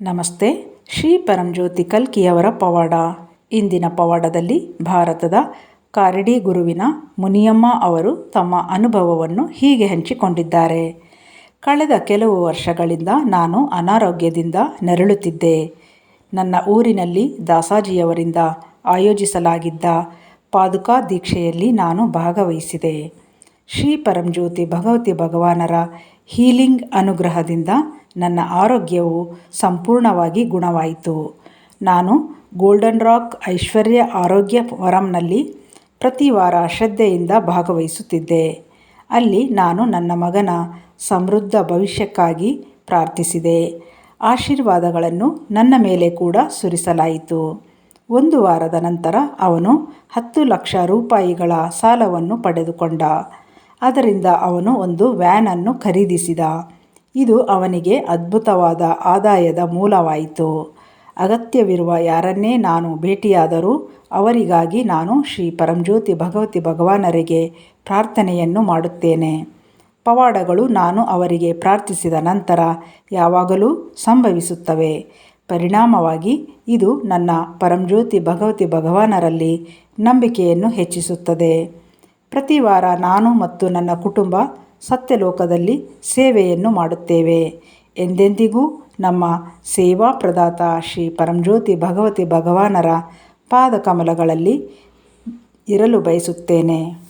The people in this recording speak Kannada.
ನಮಸ್ತೆ, ಶ್ರೀ ಪರಂಜ್ಯೋತಿ ಕಲ್ಕಿಯವರ ಪವಾಡ. ಇಂದಿನ ಪವಾಡದಲ್ಲಿ ಭಾರತದ ಕಾರಡಿ ಗುರುವಿನ ಮುನಿಯಮ್ಮ ಅವರು ತಮ್ಮ ಅನುಭವವನ್ನು ಹೀಗೆ ಹಂಚಿಕೊಂಡಿದ್ದಾರೆ. ಕಳೆದ ಕೆಲವು ವರ್ಷಗಳಿಂದ ನಾನು ಅನಾರೋಗ್ಯದಿಂದ ನರಳುತ್ತಿದ್ದೆ. ನನ್ನ ಊರಿನಲ್ಲಿ ದಾಸಾಜಿಯವರಿಂದ ಆಯೋಜಿಸಲಾಗಿದ್ದ ಪಾದುಕಾ ದೀಕ್ಷೆಯಲ್ಲಿ ನಾನು ಭಾಗವಹಿಸಿದೆ. ಶ್ರೀ ಪರಂಜ್ಯೋತಿ ಭಗವತಿ ಭಗವಾನರ ಹೀಲಿಂಗ್ ಅನುಗ್ರಹದಿಂದ ನನ್ನ ಆರೋಗ್ಯವು ಸಂಪೂರ್ಣವಾಗಿ ಗುಣವಾಯಿತು. ನಾನು ಗೋಲ್ಡನ್ ರಾಕ್ ಐಶ್ವರ್ಯ ಆರೋಗ್ಯ ಫೋರಂನಲ್ಲಿ ಪ್ರತಿ ವಾರ ಶ್ರದ್ಧೆಯಿಂದ ಭಾಗವಹಿಸುತ್ತಿದ್ದೆ. ಅಲ್ಲಿ ನಾನು ನನ್ನ ಮಗನ ಸಮೃದ್ಧ ಭವಿಷ್ಯಕ್ಕಾಗಿ ಪ್ರಾರ್ಥಿಸಿದೆ. ಆಶೀರ್ವಾದಗಳನ್ನು ನನ್ನ ಮೇಲೆ ಕೂಡ ಸುರಿಸಲಾಯಿತು. ಒಂದು ವಾರದ ನಂತರ ಅವನು ಹತ್ತು ಲಕ್ಷ ರೂಪಾಯಿಗಳ ಸಾಲವನ್ನು ಪಡೆದುಕೊಂಡ. ಅದರಿಂದ ಅವನು ಒಂದು ವ್ಯಾನನ್ನು ಖರೀದಿಸಿದ. ಇದು ಅವನಿಗೆ ಅದ್ಭುತವಾದ ಆದಾಯದ ಮೂಲವಾಯಿತು. ಅಗತ್ಯವಿರುವ ಯಾರನ್ನೇ ನಾನು ಭೇಟಿಯಾದರೂ ಅವರಿಗಾಗಿ ನಾನು ಶ್ರೀ ಪರಂಜ್ಯೋತಿ ಭಗವತಿ ಭಗವಾನರಿಗೆ ಪ್ರಾರ್ಥನೆಯನ್ನು ಮಾಡುತ್ತೇನೆ. ಪವಾಡಗಳು ನಾನು ಅವರಿಗೆ ಪ್ರಾರ್ಥಿಸಿದ ನಂತರ ಯಾವಾಗಲೂ ಸಂಭವಿಸುತ್ತವೆ. ಪರಿಣಾಮವಾಗಿ ಇದು ನನ್ನ ಪರಂಜ್ಯೋತಿ ಭಗವತಿ ಭಗವಾನರಲ್ಲಿ ನಂಬಿಕೆಯನ್ನು ಹೆಚ್ಚಿಸುತ್ತದೆ. ಪ್ರತಿ ವಾರ ನಾನು ಮತ್ತು ನನ್ನ ಕುಟುಂಬ ಸತ್ಯಲೋಕದಲ್ಲಿ ಸೇವೆಯನ್ನು ಮಾಡುತ್ತೇವೆ. ಎಂದೆಂದಿಗೂ ನಮ್ಮ ಸೇವಾ ಪ್ರದಾತ ಶ್ರೀ ಪರಂಜ್ಯೋತಿ ಭಗವತಿ ಭಗವಾನರ ಪಾದಕಮಲಗಳಲ್ಲಿ ಇರಲು ಬಯಸುತ್ತೇನೆ.